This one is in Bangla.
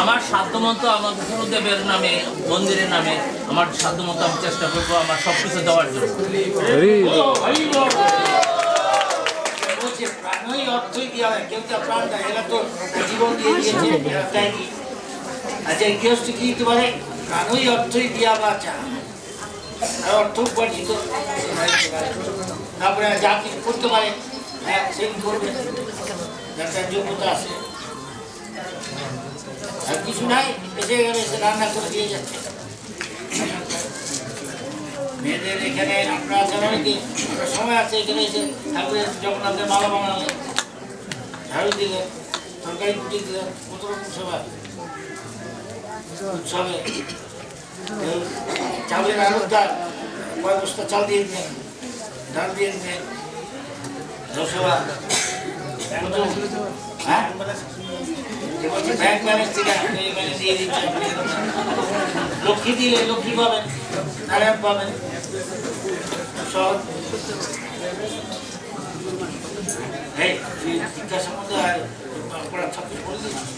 আমার সাধ্যমতো আমার গুরুদেবের নামে মন্দিরের নামে আমার সাধ্যমতো আমি চেষ্টা করব আমার সব কিছু দেওয়ার জন্য। আচ্ছা। গৃহস্থ কি প্রাণই অর্থই দিয়া আর অর্থ উপার্জিত। তারপরে যা কিছু করতে পারে হ্যাঁ সেই করবে। যার যোগ্যতা আছে। আর কিছু নাই এসে গেলে এসে রান্না করে দিয়ে যাচ্ছে। মেয়েদের এখানে আপনারা আছেন অনেকে সময় আছে এখানে এসে ঠাকুরের জগন্নাথের মালা বানালেন, ঝাড়ু দিলেন, তরকারি কুটি দিলেন, কত রকম সেবা উৎসবে। চাউলের আলুদার কয় বস্তা চাল দিয়ে দিলেন, ডাল দিয়ে দিলেন রসবা কত হ্যাঁ যে বলছে ব্যাংক ব্যালেন্স থেকে দিয়ে আপনি লক্ষ্মী দিলে লক্ষ্মী পাবেন নারায়ণ পাবেন এই শিক্ষা সম্বন্ধে আর ছাত্র বলে দিচ্ছি